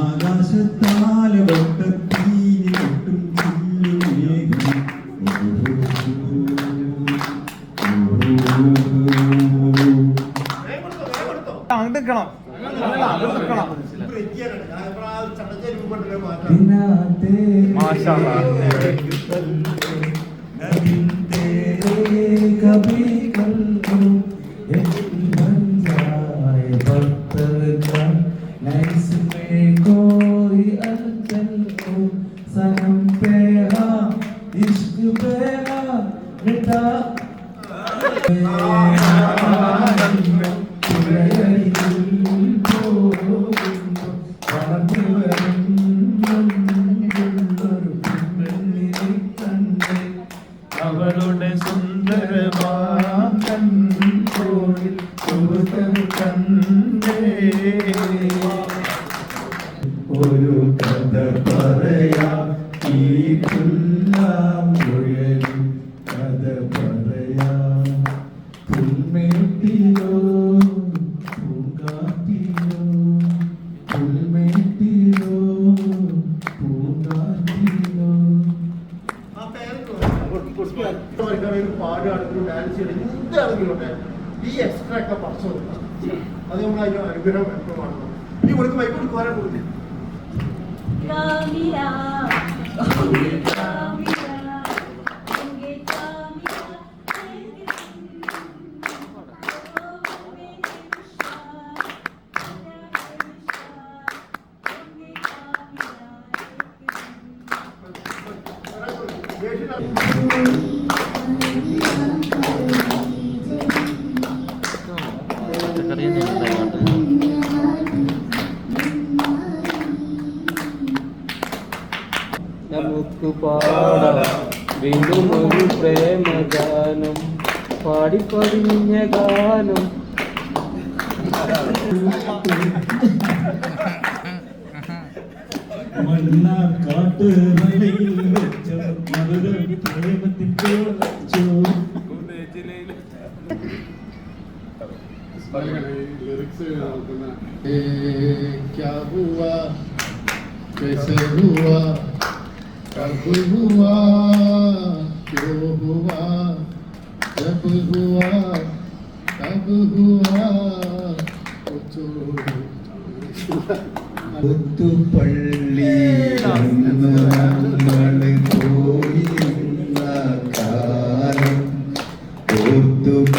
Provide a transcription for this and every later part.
ആകാശത്താലെ വട്ടത്തീനി ഒട്ടും ചില്ലുമേഘം അങ്ങോട്ട് നിൽക്കണം കബി കൽക്കും ഭക്തർ നൈസ് മേ കോയി അൽ അവളുടെ സുന്ദരമാകൻ തോളിൽ സുഹൃത്തം ഒരു കഥ പറയാ ഈ പാടുകയാണെങ്കിലും ഡാൻസ് ചെയ്യണം എന്താണെങ്കിലും ഈ എക്സ്ട്രാ ഒക്കെ പറിച്ചു കൊടുക്കണം അത് നമ്മൾ അതിന് അനുഗ്രഹം എപ്പോഴും ഇനി കൊടുക്ക് മൈക്ക് കൊടുക്കുവാനും കൊടുക്കും Thank you. നമുക്ക് പാടാം. വീണ്ടും ഒരു പ്രേമഗാനം. പാടിപ്പതിഞ്ഞ ഗാനം. മണ്ണാക്കാട്ട് മലയിൽ വെച്ച മധുര പ്രേമത്തിൻ क्या हुआ कैसे हुआ कब हुआ क्यों हुआ जब हुआ कब हुआ कुछ പുത്തുപള്ളി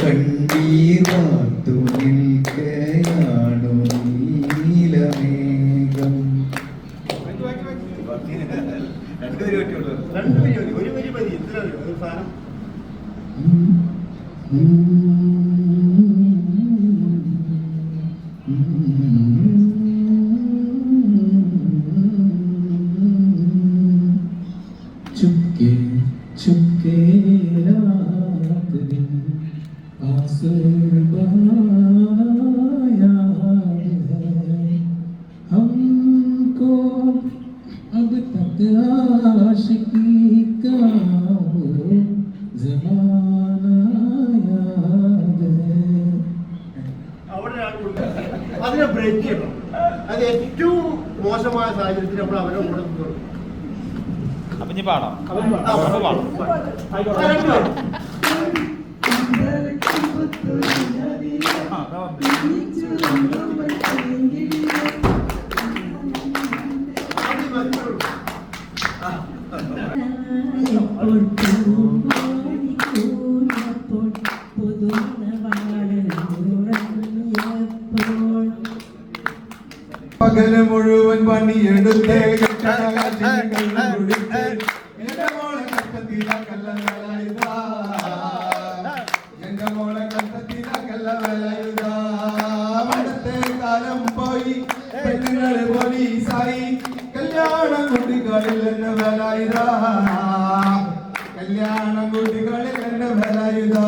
ഓർത്തു കണ്ണീർമാത്തു നിൽക്കയാണു നീലമേഘം രണ്ട് അതിനെ ബ്രേക്ക് ചെയ്യണം. അത് ഏറ്റവും മോശമായ സാഹചര്യത്തിൽ നമ്മൾ അവരെ കൂടെ നിന്നോളും. അപ്പൊ ഇനി പാടാം. പാടാം. പകൽ മുഴുവൻ പണിയെടുത്ത് എന്റെ മോളെ കഷ്ടത്തില കല്ലവലയുതാ എന്റെ മോളെ കാലം പോയി. പെണ്ണുങ്ങൾ പോലീസായി. കല്യാണ കുട്ടികളിൽ എന്നെ വലായുധ കല്യാണ കുട്ടികളിൽ എന്നെ വലയുതാ